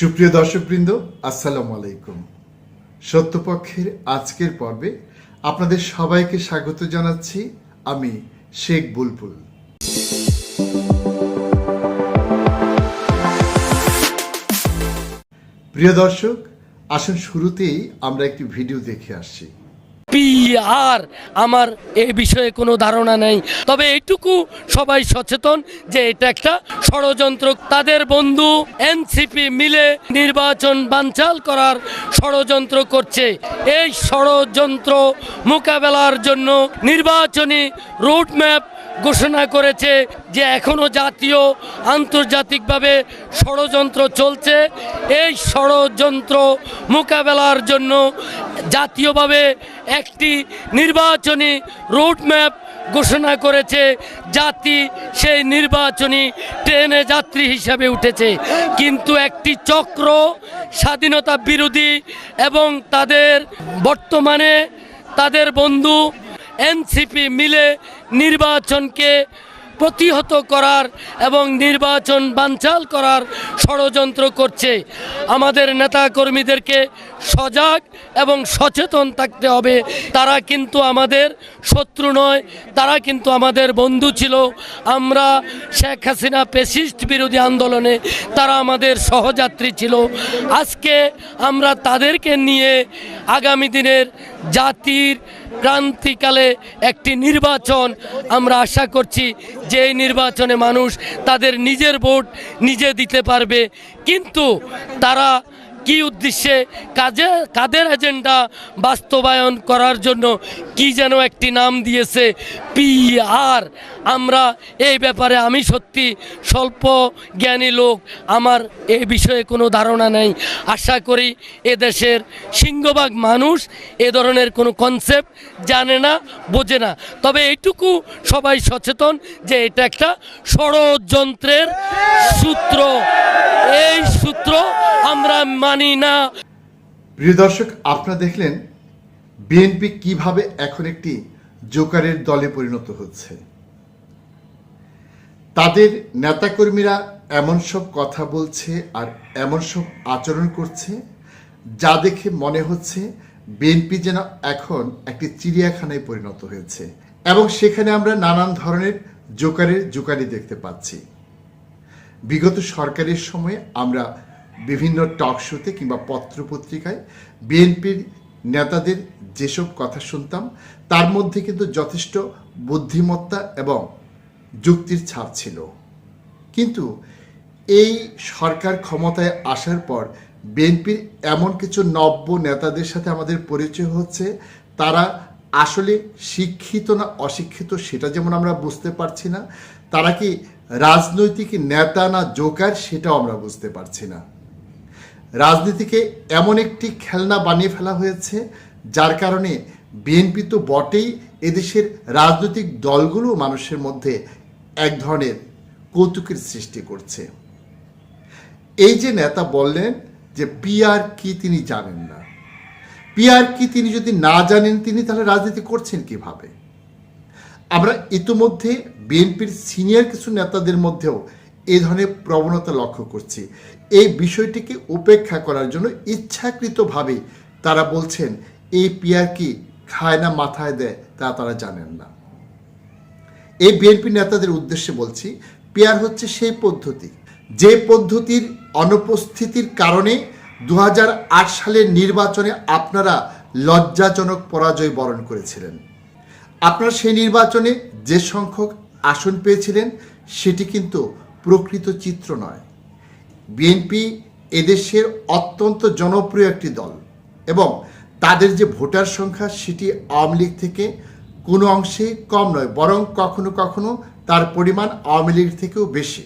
সুপ্রিয় দর্শকবৃন্দ, আসসালামু আলাইকুম। সত্যপক্ষের আজকের পর্বে আপনাদের সবাইকে স্বাগত জানাচ্ছি আমি শেখ বুলবুল। প্রিয় দর্শক, আসুন শুরুতেই আমরা একটি ভিডিও দেখে আসছি পিআর। আমার এ বিষয়ে কোনো ধারণা নেই। তবে এইটুকু সবাই সচেতন যে এটা একটা ষড়যন্ত্র। তাদের বন্ধু এনসিপি মিলে নির্বাচন বানচাল করার ষড়যন্ত্র করছে। এই ষড়যন্ত্র মোকাবেলার জন্য নির্বাচনী রুটম্যাপ ঘোষণা করেছে যে এখনও জাতীয় আন্তর্জাতিকভাবে ষড়যন্ত্র চলছে। এই ষড়যন্ত্র মোকাবেলার জন্য জাতীয়ভাবে একটি নির্বাচনী রুটম্যাপ ঘোষণা করেছে। জাতি সেই নির্বাচনী ট্রেনে যাত্রী হিসাবে উঠেছে। কিন্তু একটি চক্র স্বাধীনতা বিরোধী এবং তাদের বর্তমানে তাদের বন্ধু এনসিপি মিলে নির্বাচনকে প্রতিহত করার এবং নির্বাচন বানচাল করার ষড়যন্ত্র করছে। আমাদের নেতা কর্মীদেরকে সজাগ এবং সচেতন থাকতে হবে। তারা কিন্তু আমাদের শত্রু নয়, তারা কিন্তু আমাদের বন্ধু ছিল। আমরা শেখ হাসিনা পেসিস্ট বিরোধী আন্দোলনে তারা আমাদের সহযাত্রী ছিল। আজকে আমরা তাদেরকে নিয়ে আগামী দিনের জাতির ক্রান্তিকালে একটি নির্বাচন আমরা আশা করছি যে নির্বাচনে মানুষ তাদের নিজের ভোট নিজে দিতে পারবে। কিন্তু তারা কি উদ্দেশ্যে কাজে, কাদের এজেন্ডা বাস্তবায়ন করার জন্য কি যেন একটি নাম দিয়েছে পিআর আমরা এই ব্যাপারে আমি সত্যি স্বল্প জ্ঞানী লোক, আমার এই বিষয়ে কোনো ধারণা নেই। আশা করি এদেশের সিংহভাগ মানুষ এ ধরনের কোনো কনসেপ্ট জানে না, বোঝে না। তবে এইটুকু সবাই সচেতন যে এটা একটা ষড়যন্ত্রের সূত্র। এই সূত্র আমরা মানি না। প্রিয় দর্শক, আপনারা দেখলেন বিএনপি কীভাবে এখন একটি জোকারের দলে পরিণত হচ্ছে। তাদের নেতাকর্মীরা এমন সব কথা বলছে আর এমন সব আচরণ করছে যা দেখে মনে হচ্ছে বিএনপি যেন এখন একটি চিড়িয়াখানায় পরিণত হয়েছে এবং সেখানে আমরা নানান ধরনের জোকারের জোকারি দেখতে পাচ্ছি। বিগত সরকারের সময়ে আমরা বিভিন্ন টক শোতে কিংবা পত্রপত্রিকায় বিএনপির নেতাদের যেসব কথা শুনতাম, তার মধ্যে কিন্তু যথেষ্ট বুদ্ধিমত্তা এবং যুক্তির ছাপ ছিল। কিন্তু এই সরকার ক্ষমতায় আসার পর বিএনপির এমন কিছু নব্য নেতাদের সাথে আমাদের পরিচয় হচ্ছে, তারা আসলে শিক্ষিত না অশিক্ষিত সেটা যেমন আমরা বুঝতে পারছি না, তারা কি রাজনৈতিক নেতা না জোকার সেটাও আমরা বুঝতে পারছি না। রাজনীতিকে এমন একটি খেলনা বানিয়ে ফেলা হয়েছে, যার কারণে বিএনপি তো বটেই এদেশের রাজনৈতিক দলগুলো মানুষের মধ্যে এক ধরনের কৌতুকের সৃষ্টি করছে। এই যে নেতা বললেন যে পিআর কি তিনি জানেন না। পিআর কি তিনি যদি না জানেন, তিনি তাহলে রাজনীতি করছেন কীভাবে? আমরা ইতিমধ্যে বিএনপির সিনিয়র কিছু নেতাদের মধ্যেও এই ধরনের প্রবণতা লক্ষ্য করছি। এই বিষয়টিকে উপেক্ষা করার জন্য ইচ্ছাকৃতভাবে তারা বলছেন, এই পিয়ার কি খায় না মাথায় দেয় তা তারা জানেন না। এই বিএনপি নেতাদের উদ্দেশ্যে বলছি, পিয়ার হচ্ছে সেই পদ্ধতি। যে পদ্ধতির অনুপস্থিতির কারণে দু হাজার আট সালের নির্বাচনে আপনারা লজ্জাজনক পরাজয় বরণ করেছিলেন। আপনারা সেই নির্বাচনে যে সংখ্যক আসন পেয়েছিলেন, সেটি কিন্তু প্রকৃত চিত্র নয়। বিএনপি এদেশের অত্যন্ত জনপ্রিয় একটি দল এবং তাদের যে ভোটার সংখ্যা সেটি আওয়ামী লীগ থেকে কোনো অংশে কম নয়, বরং কখনো কখনো তার পরিমাণ আওয়ামী লীগ থেকেও বেশি।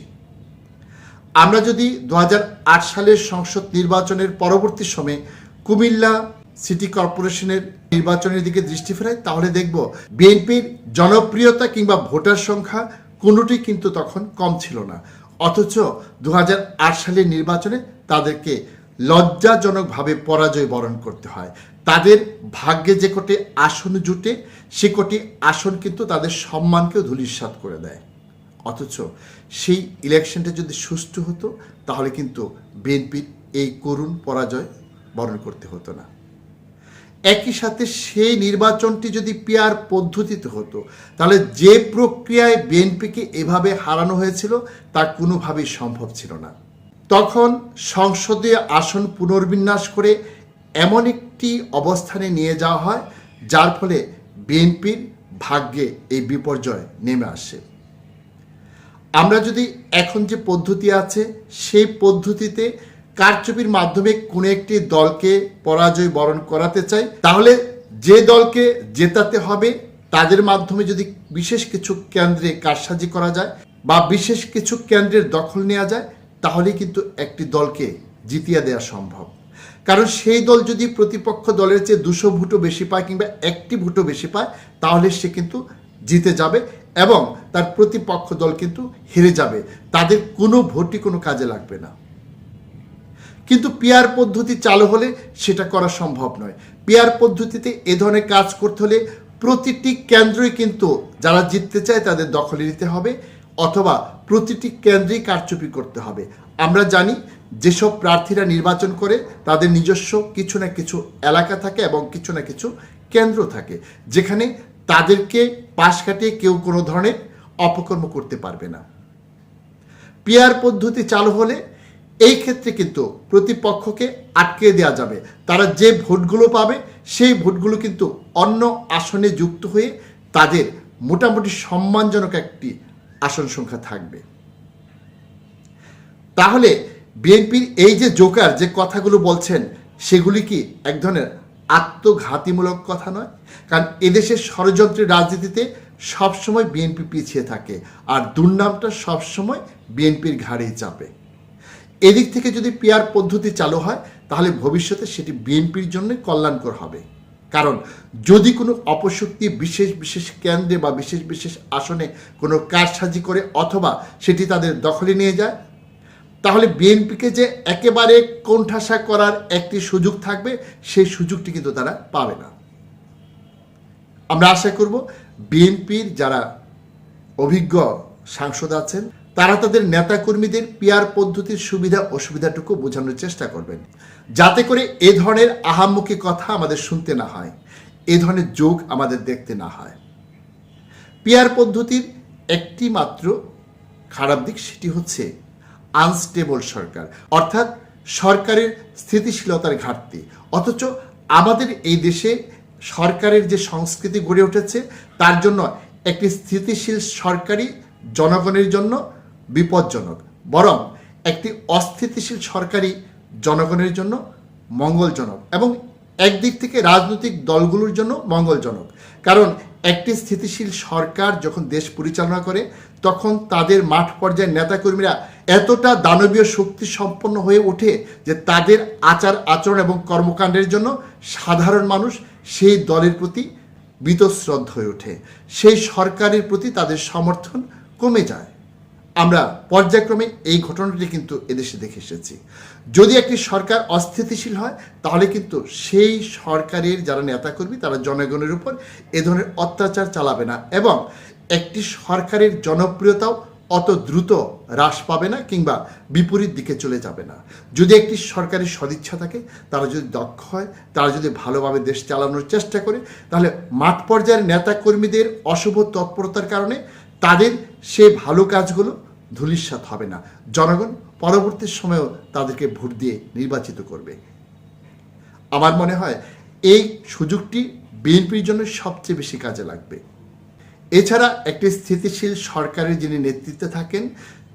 আমরা যদি দু হাজার আট সালের সংসদ নির্বাচনের পরবর্তী সময়ে কুমিল্লা সিটি কর্পোরেশনের নির্বাচনের দিকে দৃষ্টি ফেরাই, তাহলে দেখব বিএনপির জনপ্রিয়তা কিংবা ভোটার সংখ্যা কোনোটি কিন্তু তখন কম ছিল না। অথচ দু হাজার আট সালের নির্বাচনে তাদেরকে লজ্জাজনকভাবে পরাজয় বরণ করতে হয়। তাদের ভাগ্যে যে কোটি আসন জুটে, সে কোটি আসন কিন্তু তাদের সম্মানকেও ধূলিসাৎ করে দেয়। অথচ সেই ইলেকশনটা যদি সুষ্ঠু হতো, তাহলে কিন্তু বিএনপির এই করুণ পরাজয় বরণ করতে হতো না। একই সাথে সেই নির্বাচনটি যদি পিয়ার পদ্ধতিতে হতো, তাহলে যে প্রক্রিয়ায় বিএনপিকে এভাবে হারানো হয়েছিল, তা কোনোভাবেই সম্ভব ছিল না। তখন সংসদীয় আসন পুনর্বিন্যাস করে এমন একটি অবস্থানে নিয়ে যাওয়া হয়, যার ফলে বিএনপির ভাগ্যে এই বিপর্যয় নেমে আসে। আমরা যদি এখন যে পদ্ধতি আছে, সেই পদ্ধতিতে কারচুপির মাধ্যমে কোনো একটি দলকে পরাজয় বরণ করাতে চাই তাহলে যে দলকে জেতাতে হবে, তাদের মাধ্যমে যদি বিশেষ কিছু কেন্দ্রে কারসাজি করা যায় বা বিশেষ কিছু কেন্দ্রের দখল নেওয়া যায়, তাহলে কিন্তু একটি দলকে জিতিয়ে দেওয়া সম্ভব। কারণ সেই দল যদি প্রতিপক্ষ দলের চেয়ে দুশো ভোটও বেশি পায় কিংবা একটি ভোটও বেশি পায়, তাহলে সে কিন্তু জিতে যাবে এবং তার প্রতিপক্ষ দল কিন্তু হেরে যাবে। তাদের কোনো ভোটই কোনো কাজে লাগবে না। কিন্তু পিয়ার পদ্ধতি চালু হলে সেটা করা সম্ভব নয়। পিয়ার পদ্ধতিতে এ ধরনের কাজ করতে হলে প্রতিটি কেন্দ্রই কিন্তু যারা জিততে চায় তাদের দখলে নিতে হবে অথবা প্রতিটি কেন্দ্রেই কারচুপি করতে হবে। আমরা জানি যেসব প্রার্থীরা নির্বাচন করে তাদের নিজস্ব কিছু না কিছু এলাকা থাকে এবং কিছু না কিছু কেন্দ্র থাকে, যেখানে তাদেরকে পাশ কাটিয়ে কেউ কোনো ধরনের অপকর্ম করতে পারবে না। পিয়ার পদ্ধতি চালু হলে এই ক্ষেত্রে কিন্তু প্রতিপক্ষকে আটকে দেওয়া যাবে। তারা যে ভোটগুলো পাবে, সেই ভোটগুলো কিন্তু অন্য আসনে যুক্ত হয়ে তাদের মোটামুটি সম্মানজনক একটি আসন সংখ্যা থাকবে। তাহলে বিএনপির এই যে জোকার, যে কথাগুলো বলছেন, সেগুলি কি এক ধরনের আত্মঘাতীমূলক কথা নয়? কারণ এদেশের ষড়যন্ত্রের রাজনীতিতে সবসময় বিএনপি পিছিয়ে থাকে, আর দুর্নামটা সবসময় বিএনপির ঘাড়েই চাপে। এদিক থেকে যদি পিয়ার পদ্ধতি চালু হয়, তাহলে ভবিষ্যতে সেটি বিএনপির জন্য কল্যাণকর হবে। কারণ যদি কোনো অপশক্তি বিশেষ বিশেষ কেন্দ্রে বা বিশেষ বিশেষ আসনে কোনো কারসাজি করে অথবা সেটি তাদের দখলে নিয়ে যায়, তাহলে বিএনপিকে যে একেবারে কোণঠাসা করার একটি সুযোগ থাকবে, সেই সুযোগটি কিন্তু তারা পাবে না। আমরা আশা করব বিএনপির যারা অভিজ্ঞ সাংসদ আছেন তারা তাদের নেতাকর্মীদের পিয়ার পদ্ধতির সুবিধা অসুবিধাটুকু বোঝানোর চেষ্টা করবেন। যাতে করে এ ধরনের আহাম্মুখী কথা আমাদের শুনতে না হয়, এ ধরনের যোগ আমাদের দেখতে না হয়। পিয়ার পদ্ধতির একটি মাত্র খারাপ দিক সেটি হচ্ছে আনস্টেবল সরকার, অর্থাৎ সরকারের স্থিতিশীলতার ঘাটতি। অথচ আমাদের এই দেশে সরকারের যে সংস্কৃতি গড়ে উঠেছে, তার জন্য একটি স্থিতিশীল সরকারি জনগণের জন্য বিপজ্জনক, বরং একটি অস্থিতিশীল সরকারই জনগণের জন্য মঙ্গলজনক এবং একদিক থেকে রাজনৈতিক দলগুলোর জন্য মঙ্গলজনক। কারণ একটি স্থিতিশীল সরকার যখন দেশ পরিচালনা করে, তখন তাদের মাঠ পর্যায়ের নেতাকর্মীরা এতটা দানবীয় শক্তি সম্পন্ন হয়ে ওঠে যে তাদের আচার আচরণ এবং কর্মকাণ্ডের জন্য সাধারণ মানুষ সেই দলের প্রতি বীতশ্রদ্ধ হয়ে ওঠে। সেই সরকারের প্রতি তাদের সমর্থন কমে যায়। আমরা পর্যায়ক্রমে এই ঘটনাটি কিন্তু এদেশে দেখে এসেছি। যদি একটি সরকার অস্থিতিশীল হয়, তাহলে কিন্তু সেই সরকারের যারা নেতাকর্মী, তারা জনগণের উপর এ ধরনের অত্যাচার চালাবে না এবং একটি সরকারের জনপ্রিয়তাও অত দ্রুত হ্রাস পাবে না কিংবা বিপরীত দিকে চলে যাবে না। যদি একটি সরকারের সদিচ্ছা থাকে, তারা যদি দক্ষ হয়, তারা যদি ভালোভাবে দেশ চালানোর চেষ্টা করে, তাহলে মাঠ পর্যায়ের নেতাকর্মীদের অশুভ তৎপরতার কারণে তাদের সে ভালো কাজগুলো ধূলিসাৎ হবে না। জনগণ পরবর্তী সময়েও তাদেরকে ভোট দিয়ে নির্বাচিত করবে। আমার মনে হয় এই সুযোগটি বিএনপির জন্য সবচেয়ে বেশি কাজে লাগবে। এছাড়া একটি স্থিতিশীল সরকারের যিনি নেতৃত্বে থাকেন,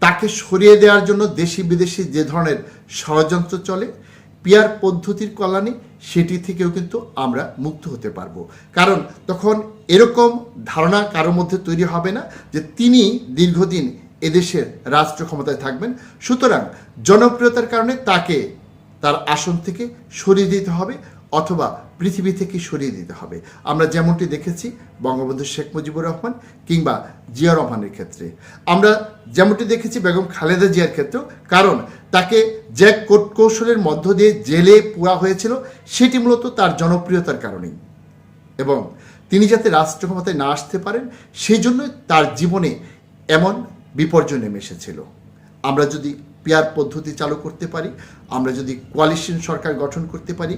তাকে সরিয়ে দেওয়ার জন্য দেশি বিদেশি যে ধরনের ষড়যন্ত্র চলে পিয়ার পদ্ধতির কল্যাণে সেটি থেকেও কিন্তু আমরা মুক্ত হতে পারব। কারণ তখন এরকম ধারণা কারোর মধ্যে তৈরি হবে না যে তিনি দীর্ঘদিন এদেশের রাষ্ট্র ক্ষমতায় থাকবেন। সুতরাং জনপ্রিয়তার কারণে তাকে তার আসন থেকে সরিয়ে দিতে হবে অথবা পৃথিবী থেকে সরিয়ে দিতে হবে। আমরা যেমনটি দেখেছি বঙ্গবন্ধু শেখ মুজিবুর রহমান কিংবা জিয়া রহমানের ক্ষেত্রে। আমরা যেমনটি দেখেছি বেগম খালেদা জিয়ার ক্ষেত্রেও, কারণ তাকে যে কৌশলের মধ্য দিয়ে জেলে পুরা হয়েছিল, সেটি মূলত তার জনপ্রিয়তার কারণেই। এবং তিনি যাতে রাষ্ট্র ক্ষমতায় না আসতে পারেন, সেই জন্য তার জীবনে এমন বিপর্যয় নেমে এসেছিল। আমরা যদি পিয়ার পদ্ধতি চালু করতে পারি, আমরা যদি কোয়ালিশন সরকার গঠন করতে পারি,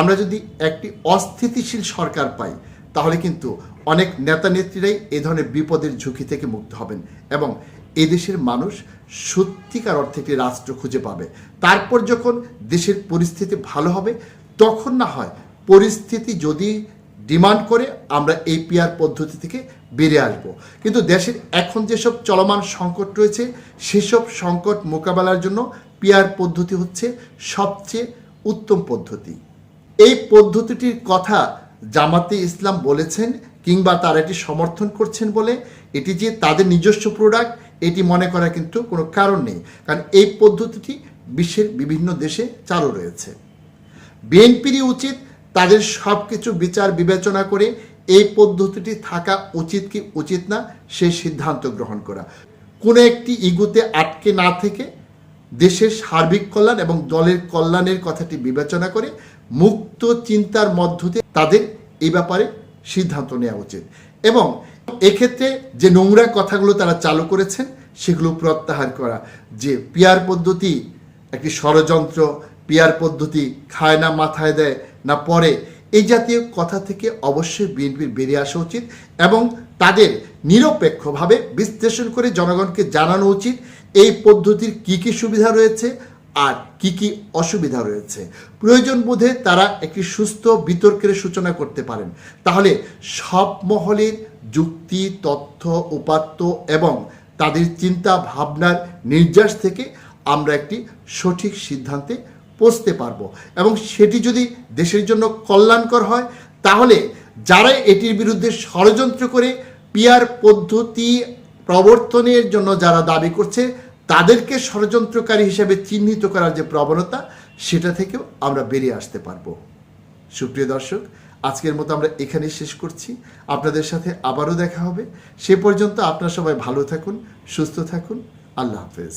আমরা যদি একটি অস্থিতিশীল সরকার পাই, তাহলে কিন্তু অনেক নেতা নেত্রীরাই এ ধরনের বিপদের ঝুঁকি থেকে মুক্ত হবেন এবং এদেশের মানুষ সত্যিকার অর্থে একটি রাষ্ট্র খুঁজে পাবে। তারপর যখন দেশের পরিস্থিতি ভালো হবে, তখন না হয় পরিস্থিতি যদি ডিমান্ড করে আমরা এই পিয়ার পদ্ধতি থেকে বেরিয়ে আসব। কিন্তু দেশের এখন যেসব চলমান সংকট রয়েছে, সেসব সংকট মোকাবেলার জন্য পিয়ার পদ্ধতি হচ্ছে সবচেয়ে উত্তম পদ্ধতি। এই পদ্ধতিটির কথা জামাতে ইসলাম বলেছেন কিংবা তারা এটি সমর্থন করছেন বলে, এটি যে তাদের নিজস্ব প্রোডাক্ট এটি মনে করা কিন্তু কোনো কারণ নেই। কারণ এই পদ্ধতিটি বিশ্বের বিভিন্ন দেশে চালু রয়েছে। বিএনপিরই উচিত তাদের সব কিছু বিচার বিবেচনা করে এই পদ্ধতিটি থাকা উচিত কি উচিত না সেই সিদ্ধান্ত গ্রহণ করা। কোনো একটি ইগুতে আটকে না থেকে দেশের সার্বিক কল্যাণ এবং দলের কল্যাণের কথাটি বিবেচনা করে মুক্ত চিন্তার মধ্য দিয়ে তাদের এই ব্যাপারে সিদ্ধান্ত নেওয়া উচিত। এবং এক্ষেত্রে যে নোংরা কথাগুলো তারা চালু করেছেন, সেগুলো প্রত্যাহার করা। যে পিয়ার পদ্ধতি একটি ষড়যন্ত্র, পিয়ার পদ্ধতি খায় না, মাথায় দেয় না পরে। এই জাতীয় কথা থেকে অবশ্যই বিএনপির বেরিয়ে আসা উচিত এবং তাদের নিরপেক্ষভাবে বিশ্লেষণ করে জনগণকে জানানো উচিত এই পদ্ধতির কি কি সুবিধা রয়েছে আর কি কি অসুবিধা রয়েছে। প্রয়োজন বোধে তারা একটি সুস্থ বিতর্কের সূচনা করতে পারেন। তাহলে সব মহলের যুক্তি, তথ্য, উপাত্ত এবং তাদের চিন্তা ভাবনার নির্যাস থেকে আমরা একটি সঠিক সিদ্ধান্তে পৌঁছতে পারব। এবং সেটি যদি দেশের জন্য কল্যাণকর হয়, তাহলে যারা এটির বিরুদ্ধে ষড়যন্ত্র করে পিয়ার পদ্ধতি প্রবর্তনের জন্য যারা দাবি করছে, তাদেরকে ষড়যন্ত্রকারী হিসেবে চিহ্নিত করার যে প্রবণতা, সেটা থেকেও আমরা বেরিয়ে আসতে পারব। সুপ্রিয় দর্শক, আজকের মতো আমরা এখানেই শেষ করছি। আপনাদের সাথে আবারও দেখা হবে। সে পর্যন্ত আপনারা সবাই ভালো থাকুন, সুস্থ থাকুন। আল্লাহ হাফেজ।